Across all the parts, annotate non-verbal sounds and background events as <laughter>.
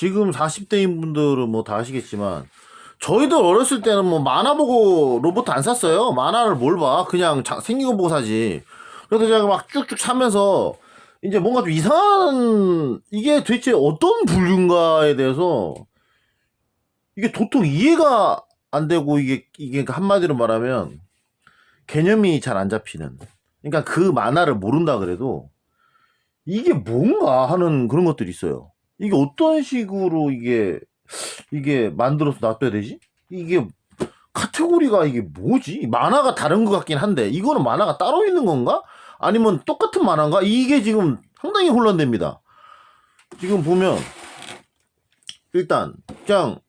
지금 40대인 분들은 뭐 다 아시겠지만 저희들 어렸을 때는 뭐 만화 보고 로봇 안 샀어요. 만화를 뭘 봐? 그냥 자- 생긴 거 보고 사지. 그래서 제가 막 쭉쭉 차면서 이제 뭔가 좀 이상한 이게 도대체 어떤 분류인가에 대해서 이게 도통 이해가 안 되고 이게 이게 한마디로 말하면 개념이 잘 안 잡히는. 그러니까 그 만화를 모른다 그래도 이게 뭔가 하는 그런 것들이 있어요. 이게 어떤 식으로 이게 이게 만들어서 놔둬야 되지? 이게 카테고리가 이게 뭐지? 만화가 다른 것 같긴 한데 이거는 만화가 따로 있는 건가? 아니면 똑같은 만화인가? 이게 지금 상당히 혼란됩니다. 지금 보면 일단 그냥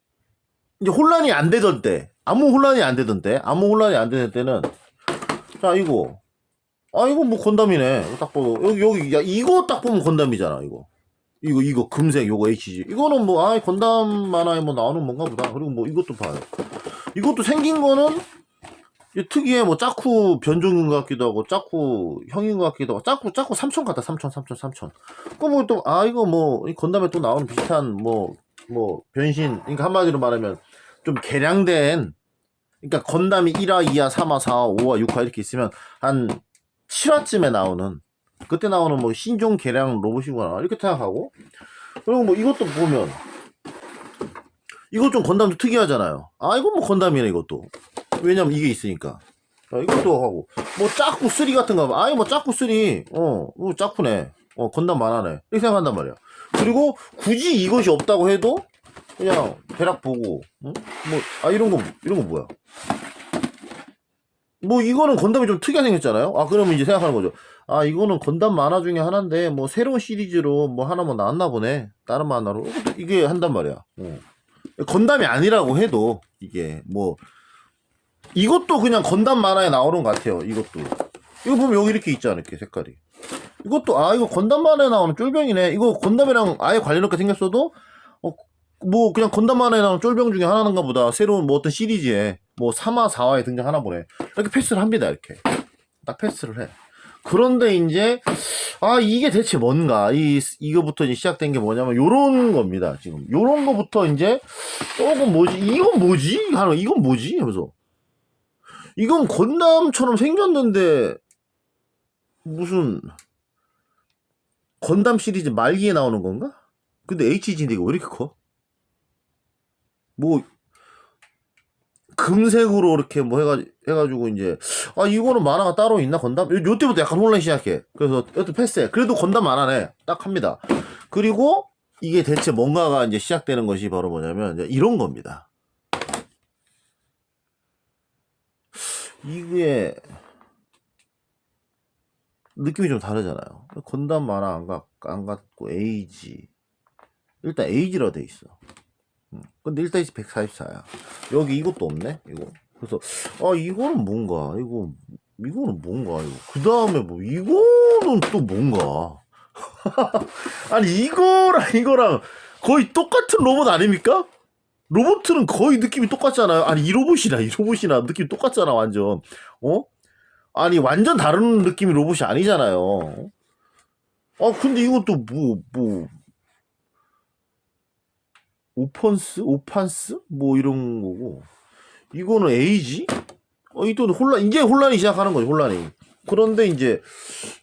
이제 혼란이 안 되던 때 아무 혼란이 안 되던 때 아무 혼란이 안 되던 때는 자 이거 아 이거 뭐 건담이네 딱 보고 여기 여기 야 이거 딱 보면 건담이잖아 이거 이거 이거 금색 요거 HG 이거는 뭐아 건담 만화에 뭐 나오는 뭔가 보다. 그리고 뭐 이것도 봐요. 이것도 생긴 거는 이 특이해 뭐 짜쿠 변종인 것 같기도 하고 짜쿠 형인 것 같기도 하고 짜쿠 짜쿠 삼촌 같다. 삼촌 삼촌 삼촌. 그뭐 또아 이거 뭐이 건담에 또 나오는 비슷한 뭐뭐 변신 그러니까 한마디로 말하면 좀 개량된 그러니까 건담이 1화, 2화, 3화, 4화, 5화, 6화 이렇게 있으면 한 7화쯤에 나오는 그때 나오는 뭐 신종 개량 로봇이구나 이렇게 생각하고 그리고 뭐 이것도 보면 이것 좀 건담도 특이하잖아요. 아 이건 뭐 건담이네 이것도 왜냐면 이게 있으니까 자, 이것도 하고 뭐 짜쿠 3 같은 거 아니 뭐 짜쿠 3 어, 어 짜쿠네 어 건담 만화네 이렇게 생각한단 말이야. 그리고 굳이 이것이 없다고 해도 그냥 대략 보고 응? 뭐아 이런 거 이런 거 뭐야? 뭐 이거는 건담이 좀 특이하게 생겼잖아요. 아 그러면 이제 생각하는 거죠. 아 이거는 건담 만화 중에 하나인데 뭐 새로운 시리즈로 뭐 하나 뭐 나왔나 보네. 다른 만화로 이게 한단 말이야. 어. 건담이 아니라고 해도 이게 뭐 이것도 그냥 건담 만화에 나오는 것 같아요. 이것도 이거 보면 여기 이렇게 있잖아 이렇게 색깔이. 이것도 아 이거 건담 만화에 나오는 쫄병이네. 이거 건담이랑 아예 관련 없게 생겼어도 어, 뭐 그냥 건담 만화에 나오는 쫄병 중에 하나인가 보다. 새로운 뭐 어떤 시리즈에 뭐 3화 4화에 등장하나 보네. 이렇게 패스를 합니다 이렇게 딱 패스를 해. 그런데 이제 아 이게 대체 뭔가? 이 이거부터 이제 시작된 게 뭐냐면 요런 겁니다 지금. 요런 거부터 이제 조금 뭐지? 이건 뭐지? 하는 이건 뭐지? 하면서. 이건 건담처럼 생겼는데 무슨 건담 시리즈 말기에 나오는 건가? 근데 HG인데 이거 왜 이렇게 커? 뭐 금색으로 이렇게 뭐 해가, 해가지고 이제 아 이거는 만화가 따로 있나 건담? 요, 요 때부터 약간 혼란이 시작해. 그래서 여튼 패스해. 그래도 건담 만화네. 딱 합니다. 그리고 이게 대체 뭔가가 이제 시작되는 것이 바로 뭐냐면 이런 겁니다. 이게 느낌이 좀 다르잖아요. 건담 만화 안, 갖, 안 갖고 에이지. 일단 에이지라 돼 있어. 음, 근데 1대 144야. 여기 이것도 없네, 이거. 그래서, 아, 이거는 뭔가, 이거, 이거는 뭔가, 이거. 그 다음에 뭐, 이거는 또 뭔가. <laughs> 아니, 이거랑 이거랑 거의 똑같은 로봇 아닙니까? 로봇은 거의 느낌이 똑같잖아요. 아니, 이 로봇이나 이 로봇이나 느낌이 똑같잖아, 완전. 어? 아니, 완전 다른 느낌의 로봇이 아니잖아요. 아, 근데 이것도 뭐, 뭐, 오펀스? 오판스? 뭐 이런 거고. 이거는 에이지? 어, 이또 혼란, 이제 혼란이 시작하는 거죠, 혼란이. 그런데 이제,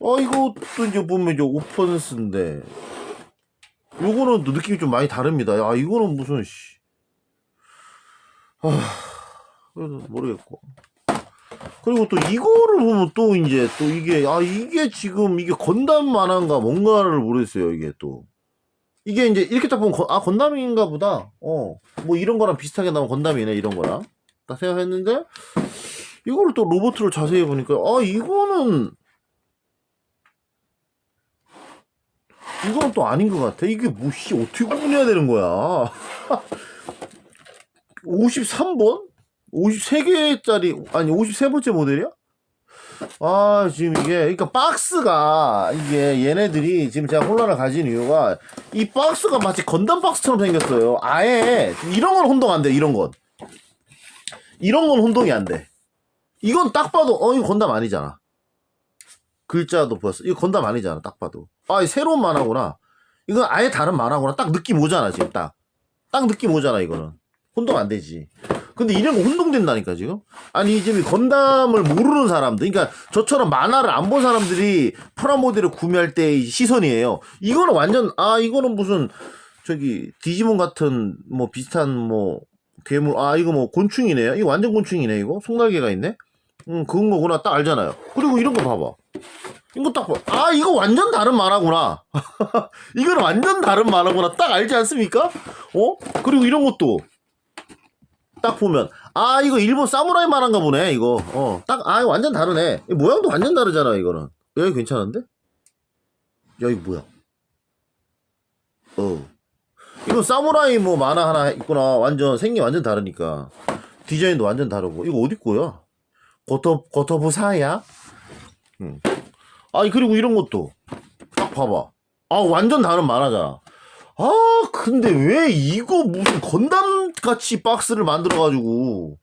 어, 이것도 이제 보면 이제 오펀스인데, 요거는 또 느낌이 좀 많이 다릅니다. 아, 이거는 무슨, 씨. 아, 그래도 모르겠고. 그리고 또 이거를 보면 또 이제 또 이게, 아, 이게 지금 이게 건담 만화인가 뭔가를 모르겠어요, 이게 또. 이게 이제 이렇게 딱 보면 건- 아 건담인가 보다. 어. 뭐 이런 거랑 비슷하게 나온 건담이네 이런 거랑. 딱 생각했는데 이거를 또 로봇을 자세히 보니까 아 이거는 이건 또 아닌 것 같아. 이게 뭐씨 어떻게 구분해야 되는 거야? <laughs> 53번? 53개짜리 아니 53번째 모델이야? 아, 지금 이게, 그러니까 박스가, 이게 얘네들이 지금 제가 혼란을 가진 이유가, 이 박스가 마치 건담 박스처럼 생겼어요. 아예, 이런 건 혼동 안 돼, 이런 건. 이런 건 혼동이 안 돼. 이건 딱 봐도, 어, 이거 건담 아니잖아. 글자도 보였어. 이거 건담 아니잖아, 딱 봐도. 아, 이 새로운 만화구나. 이건 아예 다른 만화구나. 딱 느낌 오잖아, 지금 딱. 딱 느낌 오잖아 이거는 혼동 안 되지 근데 이런 거 혼동된다니까 지금? 아니 이 건담을 모르는 사람들 그러니까 저처럼 만화를 안 본 사람들이 프라모델을 구매할 때의 시선이에요. 이거는 완전 아 이거는 무슨 저기 디지몬 같은 뭐 비슷한 뭐 괴물 아 이거 뭐 곤충이네요. 이거 완전 곤충이네 이거? 속날개가 있네? 음 그건 거구나. 딱 알잖아요. 그리고 이런 거 봐봐. 이거 딱 봐. 아 이거 완전 다른 만화구나. <laughs> 이거는 완전 다른 만화구나. 딱 알지 않습니까? 어? 그리고 이런 것도 딱 보면 아 이거 일본 사무라이 만화인가 보네 이거. 어 딱 아 완전 다르네. 이 모양도 완전 다르잖아 이거는. 여기 괜찮은데? 야 이거 뭐야? 어. 이거 사무라이 뭐 만화 하나 있구나. 완전 생긴 완전 다르니까. 디자인도 완전 다르고. 이거 어디 거야? 고토 고토부 사야? 음. 아 그리고 이런 것도. 딱 봐봐. 아 완전 다른 만화잖아 아 근데 왜 이거 무슨 건담 같이 박스를 만들어 가지고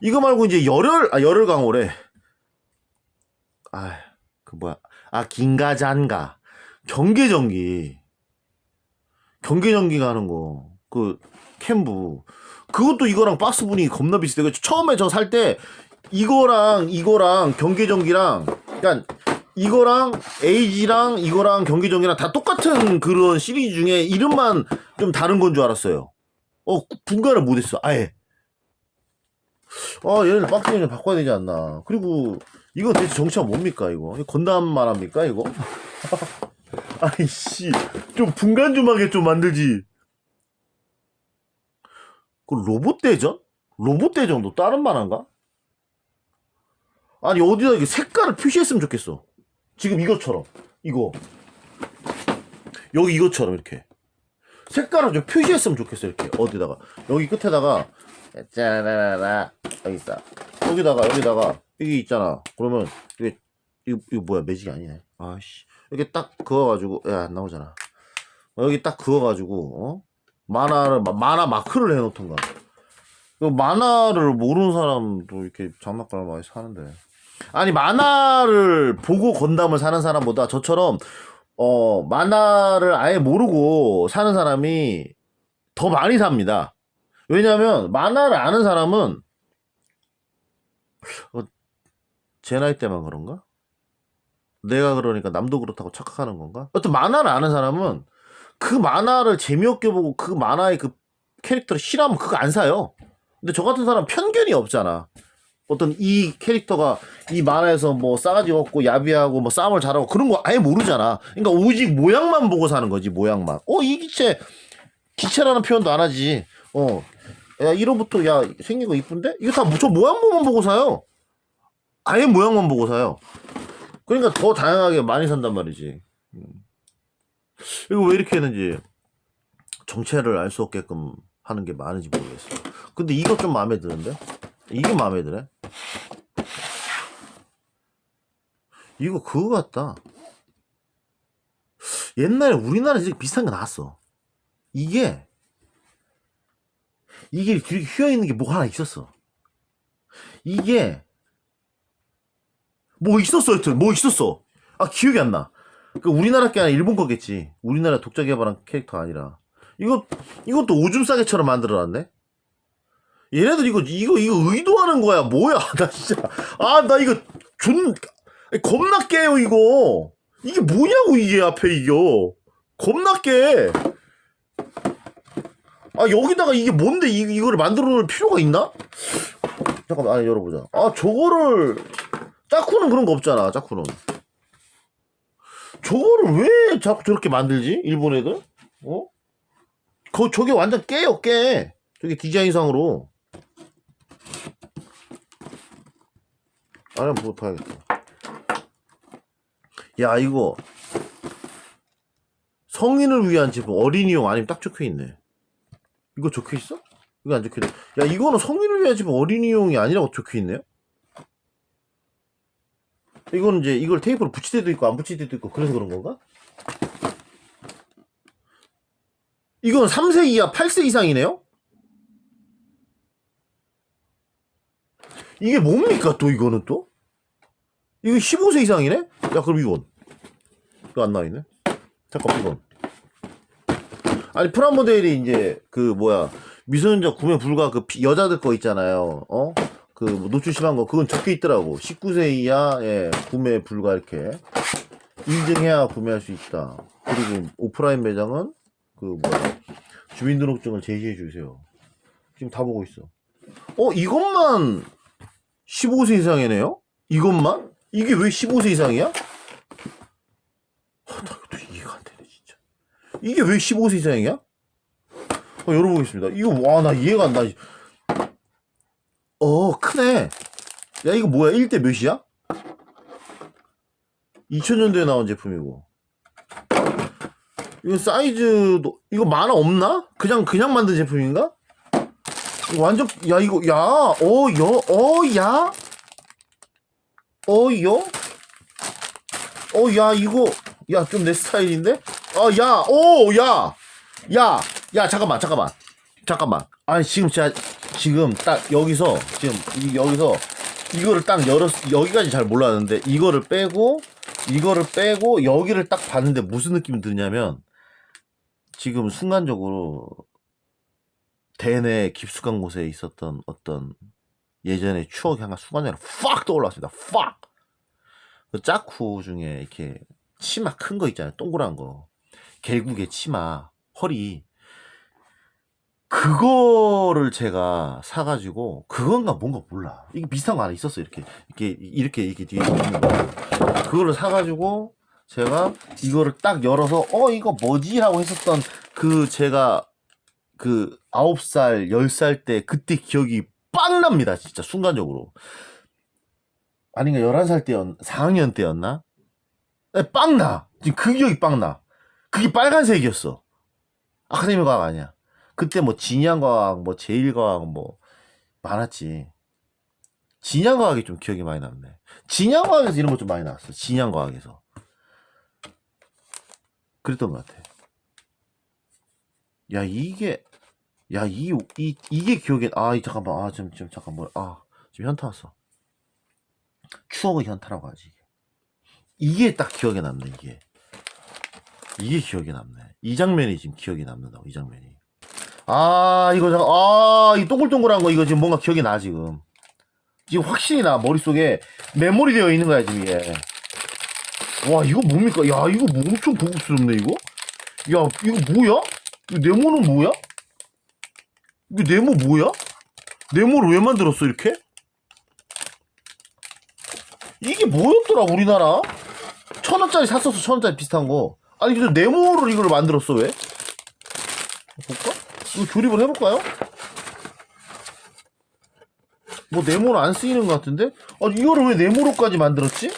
이거 말고 이제 열혈 아 열혈 강호래. 아 그 뭐야. 아 긴가잔가. 경계전기. 경계전기가 하는 거. 그 캠부. 그것도 이거랑 박스 분이 겁나 비슷해 그 처음에 저 살 때 이거랑 이거랑 경계전기랑 그러니까 이거랑 에이지랑 이거랑 경기정이랑 다 똑같은 그런 시리즈 중에 이름만 좀 다른 건 줄 알았어요. 어, 분간을 못했어, 아예. 아, 얘네들 박스를 좀 바꿔야 되지 않나. 그리고, 이거 대체 정체가 뭡니까, 이거? 이거 건담만 합니까, 이거? <laughs> 아이씨, 좀 분간 좀 하게 좀 만들지. 그 로봇 대전? 로봇 대전도 다른 만화인가? 아니, 어디다 이게 색깔을 표시했으면 좋겠어. 지금 이것처럼. 이거. 여기 이것처럼 이렇게. 색깔을 좀 표시했으면 좋겠어 이렇게. 어디다가. 여기 끝에다가 짜라라라 여기 있어 여기다가 여기다가. 이게 있잖아. 그러면 이게 이거, 이거 뭐야? 매직이 아니네 아씨. 이렇게 딱 그어가지고 야 안 나오잖아. 어, 여기 딱 그어가지고 어? 만화를 마- 만화 마크를 해놓던가. 그 만화를 모르는 사람도 이렇게 장난감을 많이 사는데 아니 만화를 보고 건담을 사는 사람보다 저처럼 어 만화를 아예 모르고 사는 사람이 더 많이 삽니다. 왜냐하면 만화를 아는 사람은 어, 제 나이 때만 그런가? 내가 그러니까 남도 그렇다고 착각하는 건가? 어떤 만화를 아는 사람은 그 만화를 재미없게 보고 그 만화의 그 캐릭터를 싫어하면 그거 안 사요. 근데 저 같은 사람 편견이 없잖아. 어떤 이 캐릭터가 이 만화에서 뭐 싸가지 없고 야비하고 뭐 싸움을 잘하고 그런 거 아예 모르잖아. 그러니까 오직 모양만 보고 사는 거지 모양만. 어 이 기체 기체라는 표현도 안 하지. 어. 야 1호부터 야 생긴 거 이쁜데? 이거 다저 모양만 보고 사요. 아예 모양만 보고 사요. 그러니까 더 다양하게 많이 산단 말이지. 음. 이거 왜 이렇게 했는지 정체를 알 수 없게끔 하는 게 많은지 모르겠어. 근데 이거 좀 마음에 드는데? 이게 마음에 드네. 이거 그거 같다. 옛날에 우리나라에 이렇게 비슷한 거 나왔어. 이게 이게 이렇게 휘어 있는 게 뭐 하나 있었어. 이게 뭐 있었어, 하여튼 뭐 있었어. 아 기억이 안 나. 그 우리나라 게 아니라 일본 거겠지. 우리나라 독자 개발한 캐릭터 아니라. 이거 이것도 오줌 싸개처럼 만들어놨네. 얘네들 이거 이거 이거 의도하는 거야. 뭐야? <laughs> 나 진짜. 아 나 이거 존 겁나 깨요 이거. 이게 뭐냐고 이게 앞에 이거. 겁나 깨. 아 여기다가 이게 뭔데? 이, 이거를 만들어 놓을 필요가 있나? 잠깐만 아 열어보자. 아 저거를 짜쿠는 그런 거 없잖아 짜쿠는. 저거를 왜 자꾸 저렇게 만들지? 일본 애들? 어? 그 저게 완전 깨요 깨. 저게 디자인상으로 아, 한번 보- 봐야겠다. 야, 이거. 성인을 위한 제품, 어린이용 아니면 딱 적혀 있네. 이거 적혀 있어? 이거 안 적혀 있네. 야, 이거는 성인을 위한 제품, 어린이용이 아니라고 적혀 있네요? 이거는 이제 이걸 테이프로 붙일 때도 있고, 안 붙일 때도 있고, 그래서 그런 건가? 이건 3세 이하, 8세 이상이네요? 이게 뭡니까 또 이거는 또? 이거 15세 이상이네? 야 그럼 이건 이거 안 나와있네? 잠깐 이건 아니 프라모델이 이제 그 뭐야 미성년자 구매 불가 그 피- 여자들 거 있잖아요. 어? 그 뭐 노출 심한 거 그건 적혀 있더라고. 19세 이하에 구매 불가 이렇게 인증해야 구매할 수 있다. 그리고 오프라인 매장은 그 뭐야 주민등록증을 제시해 주세요. 지금 다 보고 있어. 어 이것만 15세 이상이네요? 이것만? 이게 왜 15세 이상이야? 아, 나 이것도 이해가 안 되네 진짜. 이게 왜 15세 이상이야? 어, 열어보겠습니다. 이거 와 나 이해가 안 나. 어 크네. 야 이거 뭐야? 1대 몇이야? 2000년도에 나온 제품이고. 이거 사이즈도 이거 만화 없나? 그냥 그냥 만든 제품인가? 완전 야 이거 야 어 여 어 야 어여 어야 이거. 야 좀 내 스타일인데? 어 야 오 야 야 야 잠깐만 잠깐만. 잠깐만. 아니 지금 제가 지금 딱 여기서 지금 이- 여기서 이거를 딱 열었 여기까지 잘 몰랐는데 이거를 빼고 이거를 빼고 여기를 딱 봤는데 무슨 느낌이 드냐면 지금 순간적으로 대내 깊숙한 곳에 있었던 어떤 예전의 추억이 한가 순간적으로 팍 떠올랐습니다. 팍! 그 짜쿠 중에 이렇게 치마 큰 거 있잖아요. 동그란 거. 결국에 치마, 허리. 그거를 제가 사가지고, 그건가 뭔가 몰라. 이게 비슷한 거 하나 있었어. 이렇게, 이렇게, 이렇게, 이렇게 뒤에 있는 거. 그거를 사가지고, 제가 이거를 딱 열어서, 어, 이거 뭐지? 라고 했었던 그 제가 그 아홉 살, 열 살 때 그때 기억이 빵 납니다. 진짜 순간적으로. 아닌가 11살 때였 4학년 때였나? 네, 빵 나. 지금 그 기억이 빵 나. 그게 빨간색이었어. 아카데미 과학 아니야. 그때 뭐 진양과학, 뭐 제일과학 뭐 많았지. 진양과학이 좀 기억이 많이 남네. 진양과학에서 이런 거좀 많이 나왔어. 진양과학에서. 그랬던 것 같아. 야 이게 야 이 이 이게 기억에 아 이, 잠깐만 아 지금 지금 잠깐만 아 지금 현타 왔어. 추억의 현타라고 하지 이게. 이게 딱 기억에 남네 이게. 이게 기억에 남네. 이 장면이 지금 기억에 남는다고 이 장면이. 아 이거 잠깐 아 이 동글동글한 거 이거 지금 뭔가 기억이 나 지금. 지금 확실히 나 머릿속에 메모리 되어 있는 거야 지금 이게. 와 이거 뭡니까? 야 이거 뭐 엄청 고급스럽네 이거? 야 이거 뭐야? 이거 네모는 뭐야? 이거 네모 뭐야? 네모를 왜 만들었어 이렇게? 이게 뭐였더라 우리나라? 천 원짜리 샀었어 천 원짜리 비슷한 거 아니 근데 네모를 이걸 만들었어 왜? 볼까? 이거 조립을 해볼까요? 뭐 네모로 안 쓰이는 것 같은데? 아 이거를 왜 네모로까지 만들었지?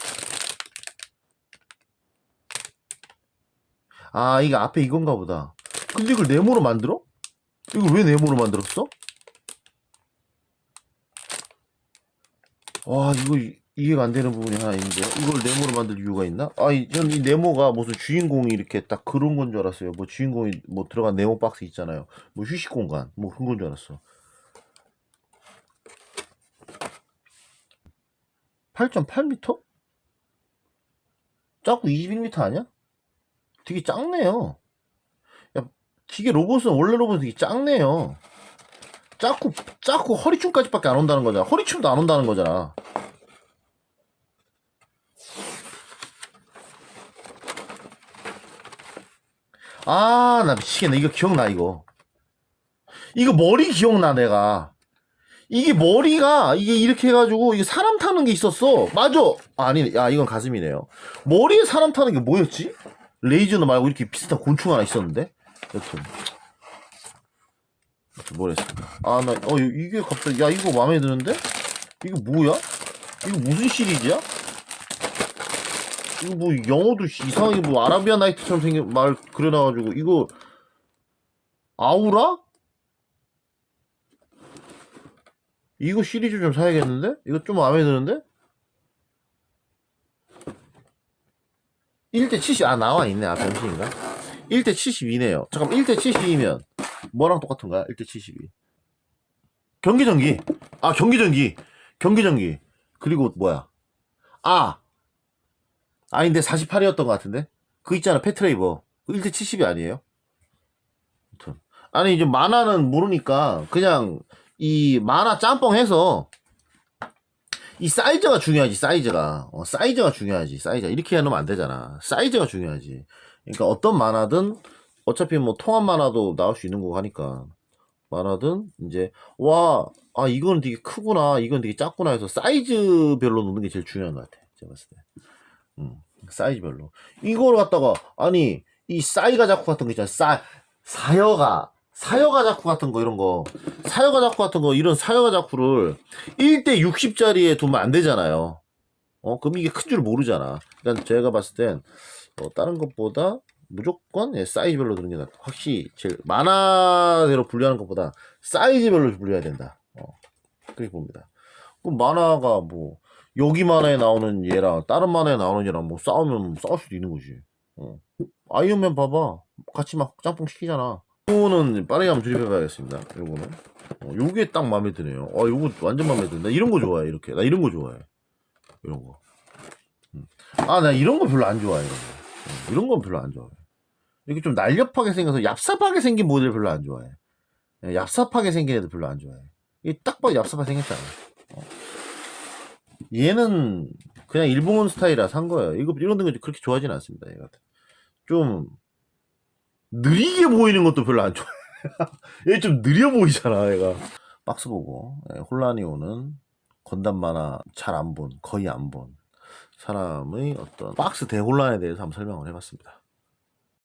아 이게 앞에 이건가 보다 근데 이걸 네모로 만들어? 이걸 왜 네모로 만들었어? 와 이거 이- 이해가 안 되는 부분이 하나 있는데 이걸 네모로 만들 이유가 있나? 아이 저는 이 네모가 무슨 주인공이 이렇게 딱 그런 건 줄 알았어요 뭐 주인공이 뭐 들어간 네모 박스 있잖아요 뭐 휴식 공간 뭐 그런 건 줄 알았어 8.8m? 작고 21m 아니야? 되게 작네요 야 기계 로봇은 원래 로봇은 되게 작네요 작고 작고 허리춤까지밖에 안 온다는 거잖아 허리춤도 안 온다는 거잖아 아, 나 미치겠네. 이거 기억나, 이거. 이거 머리 기억나, 내가. 이게 머리가, 이게 이렇게 해가지고, 이게 사람 타는 게 있었어. 맞아. 아, 아니, 야, 이건 가슴이네요. 머리에 사람 타는 게 뭐였지? 레이저는 말고 이렇게 비슷한 곤충 하나 있었는데? 여튼. 여튼 뭐랬습니다. 아, 나, 어, 이게 갑자기, 야, 이거 마음에 드는데? 이거 뭐야? 이거 무슨 시리즈야? 이거 뭐 영어도 이상하게 뭐 아라비아 나이트처럼 생긴 말 그려놔가지고 이거 아우라? 이거 시리즈 좀 사야겠는데? 이거 좀 마음에 드는데? 1대 70, 아, 나와 있네. 아, 병신인가? 1대 72네요. 잠깐만, 1대 72면 뭐랑 똑같은가? 1대 72. 경기 전기. 아, 경기 전기. 경기 전기. 그리고 뭐야? 아! 아닌데 48이었던 것 같은데? 그 있잖아, 패트레이버. 그 1대 70이 아니에요? 아니 이제 만화는 모르니까 그냥 이 만화 짬뽕 해서 이 사이즈가 중요하지 사이즈가 어, 사이즈가 중요하지 사이즈가 이렇게 해놓으면 안 되잖아 사이즈가 중요하지 그러니까 어떤 만화든 어차피 뭐 통합 만화도 나올 수 있는 거고 하니까. 만화든 이제 와 아 이거는 되게 크구나 이건 되게 작구나 해서 사이즈별로 놓는 게 제일 중요한 것 같아 제가 봤을 때. 음, 사이즈별로. 이걸 갖다가 아니 이 싸이가 자쿠 같은 거 있잖아. 싸 사여가 사여가 자쿠 같은 거 이런 거. 사여가 자쿠 같은 거 이런 사여가 자쿠를 1대 60짜리에 두면 안 되잖아요. 어 그럼 이게 큰 줄 모르잖아. 그러니까 제가 봤을 땐 어, 다른 것보다 무조건 예, 사이즈별로 두는 게 낫다. 확실히 제일 만화대로 분류하는 것보다 사이즈별로 분류해야 된다. 어, 그렇게 봅니다. 그럼 만화가 뭐 여기 만화에 나오는 얘랑 다른 만화에 나오는 얘랑 뭐 싸우면 싸울 수도 있는 거지. 어. 아이언맨 봐봐. 같이 막 짬뽕 시키잖아. 요거는 빠르게 한번 조립해봐야겠습니다. 요거는. 어, 요게 딱 마음에 드네요. 어, 요거 완전 마음에 든다. 이런 거 좋아해, 이렇게. 나 이런 거 좋아해. 이런 거. 음. 아, 나 이런 거 별로 안 좋아해, 이런 거. 음, 이런 건 별로 안 좋아해. 이렇게 좀 날렵하게 생겨서 얍삽하게 생긴 모델 별로 안 좋아해. 예, 얍삽하게 생긴 애들 별로 안 좋아해. 이딱 봐도 얍삽하게 생겼잖아. 어. 얘는 그냥 일본 스타일이라 산 거예요. 이거 이런 거 그렇게 좋아하진 않습니다. 얘가 좀 느리게 보이는 것도 별로 안 좋아해. <laughs> 얘 좀 느려 보이잖아. 얘가 박스 보고 예, 혼란이 오는 건담 만화 잘 안 본, 거의 안 본 사람의 어떤 박스 대혼란에 대해서 한번 설명을 해봤습니다.